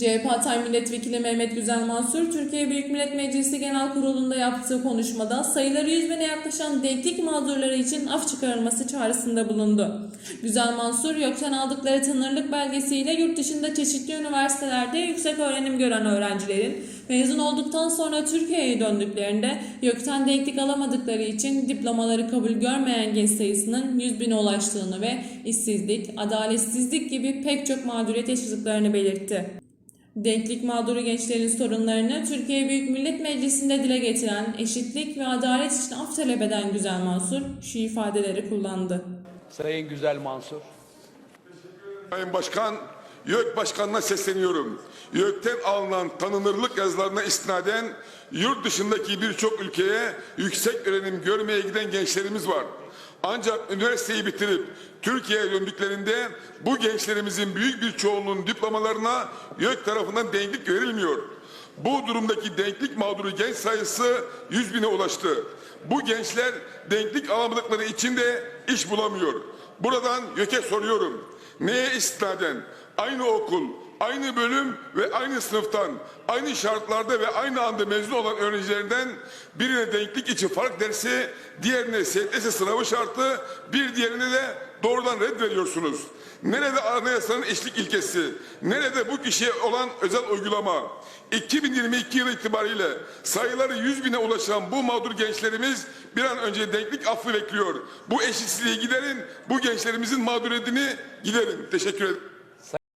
CHP Hatay Milletvekili Mehmet Güzel Mansur, Türkiye Büyük Millet Meclisi Genel Kurulu'nda yaptığı konuşmada sayıları 100 bine yaklaşan denklik mağdurları için af çıkarılması çağrısında bulundu. Güzel Mansur, YÖK'ten aldıkları tanırlık belgesiyle yurt dışında çeşitli üniversitelerde yüksek öğrenim gören öğrencilerin mezun olduktan sonra Türkiye'ye döndüklerinde YÖK'ten denklik alamadıkları için diplomaları kabul görmeyen genç sayısının 100 bine ulaştığını ve işsizlik, adaletsizlik gibi pek çok mağduriyet yaşadıklarını belirtti. Denklik mağduru gençlerin sorunlarını Türkiye Büyük Millet Meclisi'nde dile getiren, eşitlik ve adalet için af talep eden Güzel Mansur şu ifadeleri kullandı. Sayın Güzel Mansur. Sayın Başkan, YÖK Başkanı'na sesleniyorum. YÖK'ten alınan tanınırlık yazılarına istinaden yurt dışındaki birçok ülkeye yüksek öğrenim görmeye giden gençlerimiz var. Ancak üniversiteyi bitirip Türkiye'ye döndüklerinde bu gençlerimizin büyük bir çoğunluğunun diplomalarına YÖK tarafından denklik verilmiyor. Bu durumdaki denklik mağduru genç sayısı 100 bine ulaştı. Bu gençler denklik alamadıkları için de iş bulamıyor. Buradan YÖK'e soruyorum. Neye istinaden? Aynı okul, aynı bölüm ve aynı sınıftan, aynı şartlarda ve aynı anda mezun olan öğrencilerden birine denklik için fark dersi, diğerine STS sınavı şartı, bir diğerine de doğrudan red veriyorsunuz. Nerede anayasanın eşlik ilkesi? Nerede bu kişiye olan özel uygulama? 2022 yılı itibariyle sayıları 100 bine ulaşan bu mağdur gençlerimiz bir an önce denklik affı bekliyor. Bu eşitsizliği giderin, bu gençlerimizin mağduriyetini giderin. Teşekkür ederim.